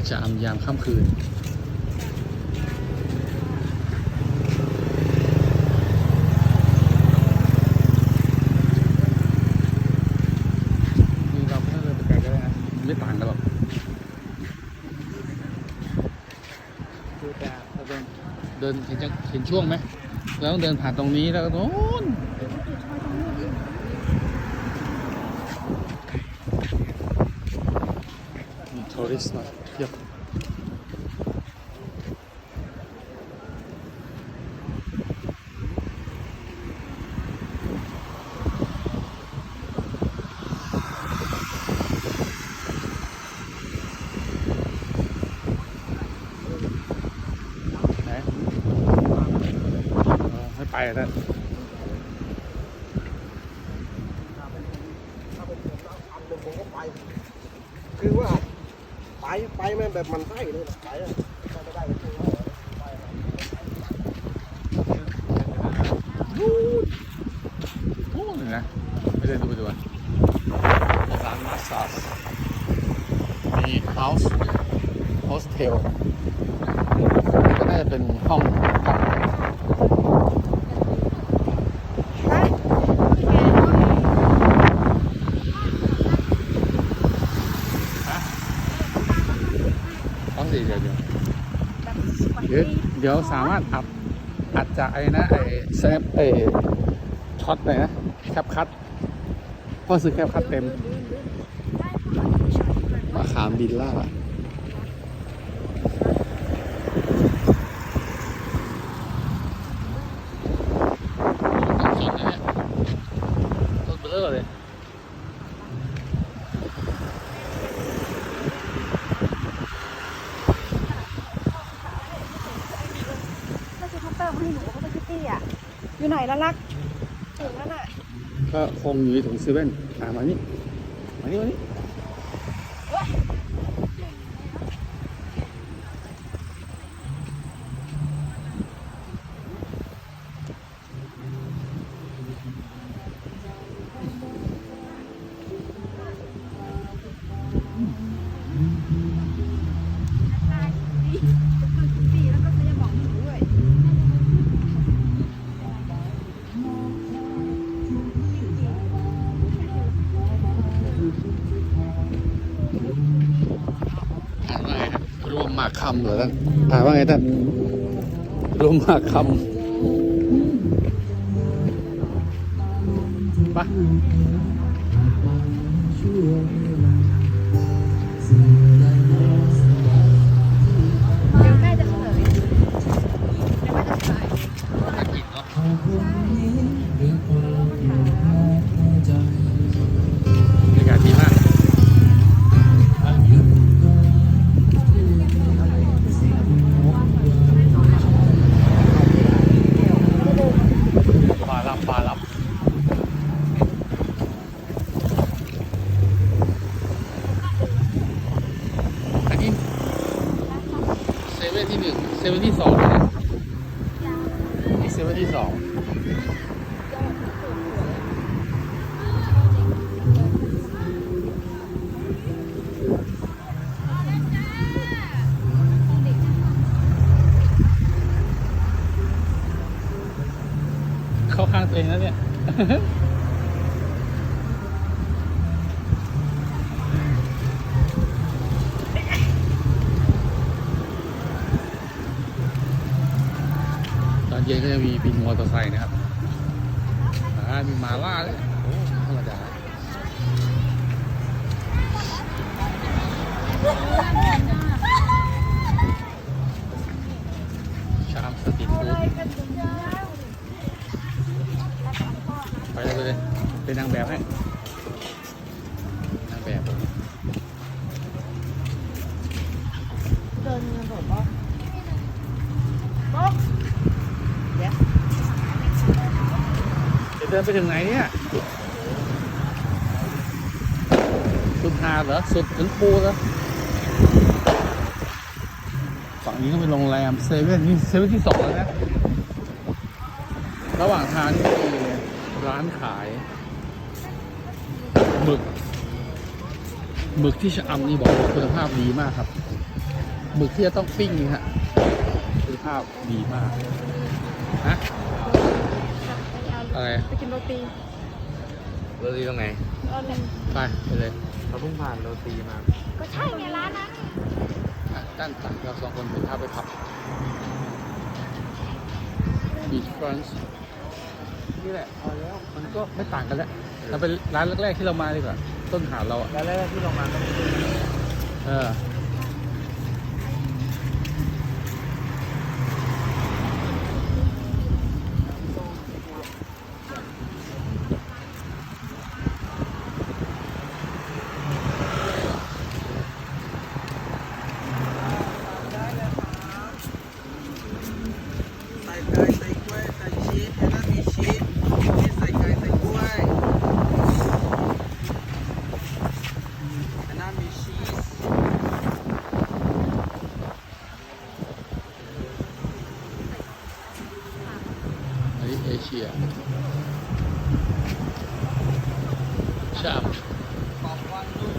ดชะอำยามค่ำคืนนี่เราไม่ต้องเดินไปไกลก็ได้นะไม่ต่างกันหรอกคือแต่เราเดินเดินเห็นจังเห็นช่วงไหมเราต้องเดินผ่านตรงนี้แล้วก็โน้นมีทัวริสต์ มาเพียบไหนเออไม่ไปอะท่าน ผมก็ไป คือว่า ไปไปแม่แบบมันไส้เลยนะไปอะไปไม่ได้ก็คือว่ได้นู่นะไม่ได้ดูไปดูอะมีร้านมาสซาจมีเฮาส์โฮสเทลก็น่าจะเป็นห้องพักต้องดีเดี๋ยวเดี๋ยว เดี๋ยวเดี๋ยวสามารถอัดอัดจากไอ้นะไอ้แซฟไอ้ช็อตไหนนะแคปคัทพ่อซื้อแคปคัทเต็มมาขามบินล่าต้นเบลอเลย ถ้าวให้หนูก็เป็นคิตตี้อะ อยู่ไหนละลักถึงแล้วน่ะ ก็คงอยู่ในถุงเซเว่นอ่ามานี่ มานี่มานี่ หมากคำเหรอท่านอ่านว่าไงท่านรวมหมากคำปะเดี๋ยวแม่จะเฉลยเดี๋ยวแม่จะเฉลย ที่หนึ่งเซเว่นที่สองนะนี่เซเว่นที่สองเข้าข้างตัวเองแล้วเนี่ย ตอนเย็นก็จะมีบินมอเตอร์ไซค์นะครับอ่ามีหมาล่าเลยโอ้ธรรมดาชามสตรีทฟู้ดไปเลยไปเลยเป็นนางแบบให้นางแบบเดินเงินสดปะป๊อก เดินไปถึงไหนเนี่ย สุดหาเหรอ สุดถึงปูเหรอ ฝั่งนี้ก็เป็นโรงแรมเซเว่นนี่เซเว่นที่สองแล้วนะ ระหว่างทางนี่มีร้านขายหมึกหมึกที่ชะอำนี่บอกว่าคุณภาพดีมากครับหมึกที่จะต้องปิ้งนี่ฮะคือภาพดีมากฮะ อะไรไปกินโรตีโรตีตรงไหนเออไปไปเลยเราเพิ่งผ่านโรตีมาก็ใช่ไงร้านนั้นอะด้านตักเราสองคนเป็นท่าไปพับ Beach Front นี่แหละพอแล้วมันก็ไม่ต่างกันแล้วเราเป็นร้านแรกๆที่เรามาดีกว่า ต้นหาดเราอะแล้วแรกที่เรามาก็มีเออ ใส่ไก่ใส่กล้วยใส่ชีสแล้วมีชีสชีสใส่ไก่ใส่กล้วยอันนั้น มีชีสอันนี้เอเชียชามขอบวันลูก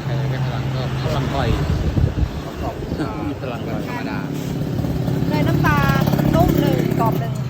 ใครได้พลังก็พลังก่อย มีพลังธรรมดา เนยน้ำตาลนุ่มหนึ่งกรอบหนึ่ง